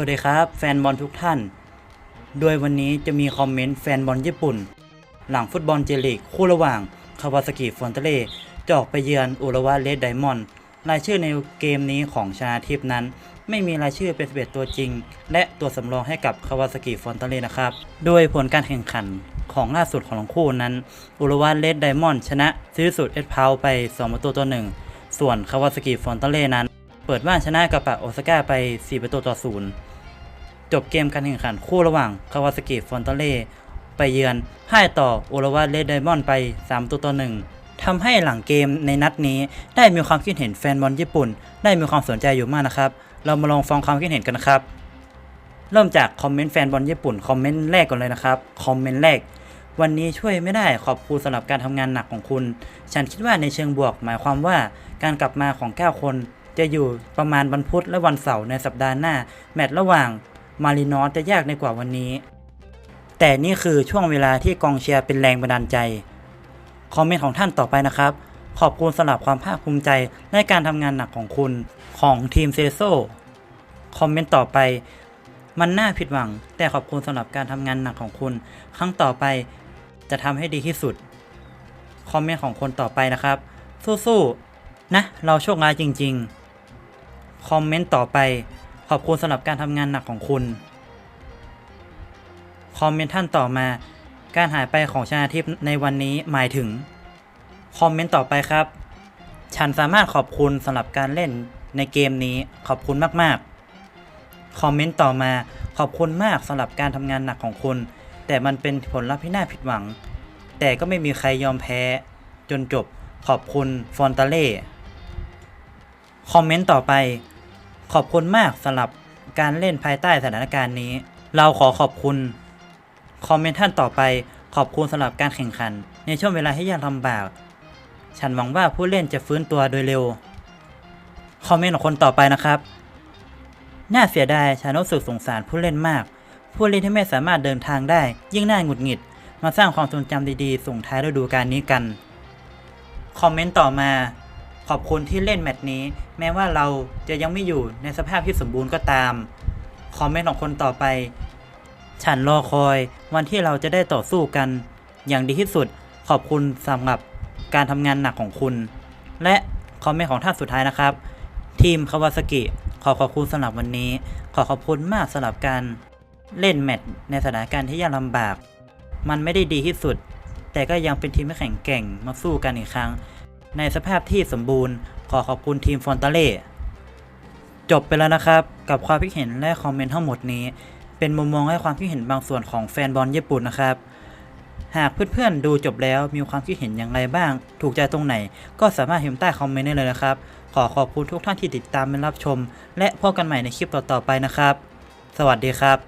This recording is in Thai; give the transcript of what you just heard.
วัสดีครับ แฟนบอลทุกท่านโดยวันนี้จะมีคอมเมนต์แฟนบอลญี่ปุ่น หลังฟุตบอลเจลีกคู่ระหว่างคาวาซากิฟอนเตเล่จะออกไปเยือนอุระวะเลดไดมอนด์รายชื่อในเกมนี้ของชนาทิพนั้น ไม่มีรายชื่อเป็น11ตัวจริง และตัวสำรองให้กับคาวาซากิฟอนเตเล่นะครับโดยผลการแข่งขันของล่าสุดของทั้งคู่นั้น อุระวะเลดไดมอนด์ชนะซีรีสุดเอสพาวไป2ประตูต่อหนึ่งส่วนคาวาซากิฟอนเตเล่นั้น เปิดบ้านชนะกับปะโอซาก้าไป 4 ประตูต่อศูนย์ จบเกมการแข่งขันคู่ระหว่างคาวาซากิฟอนเตเล่ไปเยือนพ่ายต่อโอราวาเลดไดมอนด์ไป 3 ตัวต่อหนึ่งทำให้หลังเกมในนัดนี้ได้มีความคิดเห็นแฟนบอลญี่ปุ่น ได้มีความสนใจอยู่มากนะครับ เรามาลองฟังความคิดเห็นกันนะครับ เริ่มจากคอมเมนต์แฟนบอลญี่ปุ่นคอมเมนต์แรกก่อนเลยนะครับคอมเมนต์แรกวันนี้ช่วยไม่ได้ขอบคุณสำหรับการทำงานหนักของคุณ ฉันคิดว่าในเชิงบวก หมายความว่าการกลับมาของ 9 คน จะอยู่ประมาณวันพุธและวันเสาร์ในสัปดาห์หน้า แมตช์ระหว่าง มารินอสจะยากในกว่าวันนี้ แต่นี่คือช่วงเวลาที่กองเชียร์เป็นแรงบันดาลใจ คอมเมนต์ของท่านต่อไปนะครับ ขอบคุณสำหรับความภาคภูมิใจในการทำงานหนักของคุณของทีมเซโซคอมเมนต์ต่อไป มันน่าผิดหวัง แต่ขอบคุณสำหรับการทำงานหนักของคุณ ครั้งต่อไปจะทำให้ดีที่สุด คอมเมนต์ของคนต่อไปนะครับ สู้ๆนะ เราโชคร้ายจริง ๆ คอมเมนต์ต่อไป ขอบคุณสำหรับการทำงานหนักของคุณ คอมเมนต์ท่านต่อมา การหายไปของชนาทิพย์ในวันนี้หมายถึง คอมเมนต์ต่อไปครับ ฉันสามารถขอบคุณสำหรับการเล่นในเกมนี้ขอบคุณมากๆ คอมเมนต์ต่อมาขอบคุณมากสำหรับการทำงานหนักของคุณ แต่มันเป็นผลลัพธ์ที่น่าผิดหวัง แต่ก็ไม่มีใครยอมแพ้ จนจบขอบคุณฟอนตาเล่ คอมเมนต์ต่อไป ขอบคุณมากสำหรับการเล่นภายใต้สถานการณ์นี้ เราขอขอบคุณ คอมเมนต์ท่านต่อไป ขอบคุณสำหรับการแข่งขัน ในช่วงเวลาที่ยากลำบาก ฉันหวังว่าผู้เล่นจะฟื้นตัวโดยเร็ว คอมเมนต์ของคนต่อไปนะครับ น่าเสียดายฉันรู้สึกสงสารผู้เล่นมาก ผู้เล่นที่ไม่สามารถเดินทางได้ ยิ่งน่าหงุดหงิด มาสร้างความทรงจำดีๆ ส่งท้ายฤดูกาลนี้กัน คอมเมนต์ต่อมา ขอบคุณที่เล่นแมตช์นี้ แม้ว่าเราจะยังไม่อยู่ในสภาพที่สมบูรณ์ก็ตาม คอมเมนต์ของคนต่อไป ฉันรอคอย วันที่เราจะได้ต่อสู้กัน อย่างดีที่สุดขอบคุณสำหรับการทำงานหนักของคุณ และคอมเมนต์ของท่านสุดท้ายนะครับ ทีมคาวาซากิขอขอบคุณสำหรับวันนี้ ขอขอบคุณมากสำหรับการเล่นแมตช์ในสถานการณ์ที่ยากลำบาก มันไม่ได้ดีที่สุด แต่ก็ยังเป็นทีมที่แข็งแกร่งมาสู้กันอีกครั้ง ในสภาพที่สมบูรณ์ ขอขอบคุณทีมฟอนตาเล่จบไปแล้วนะครับ กับความคิดเห็นและคอมเมนต์ทั้งหมดนี้ เป็นมุมมองและความคิดเห็นบางส่วนของแฟนบอลญี่ปุ่นนะครับ หากเพื่อนๆดูจบแล้วมีความคิดเห็นอย่างไรบ้าง ถูกใจตรงไหน ก็สามารถเขียนใต้คอมเมนต์ได้เลยนะครับ ขอขอบคุณทุกท่านที่ติดตามและรับชม และพบกันใหม่ในคลิปต่อๆไปนะครับ สวัสดีครับ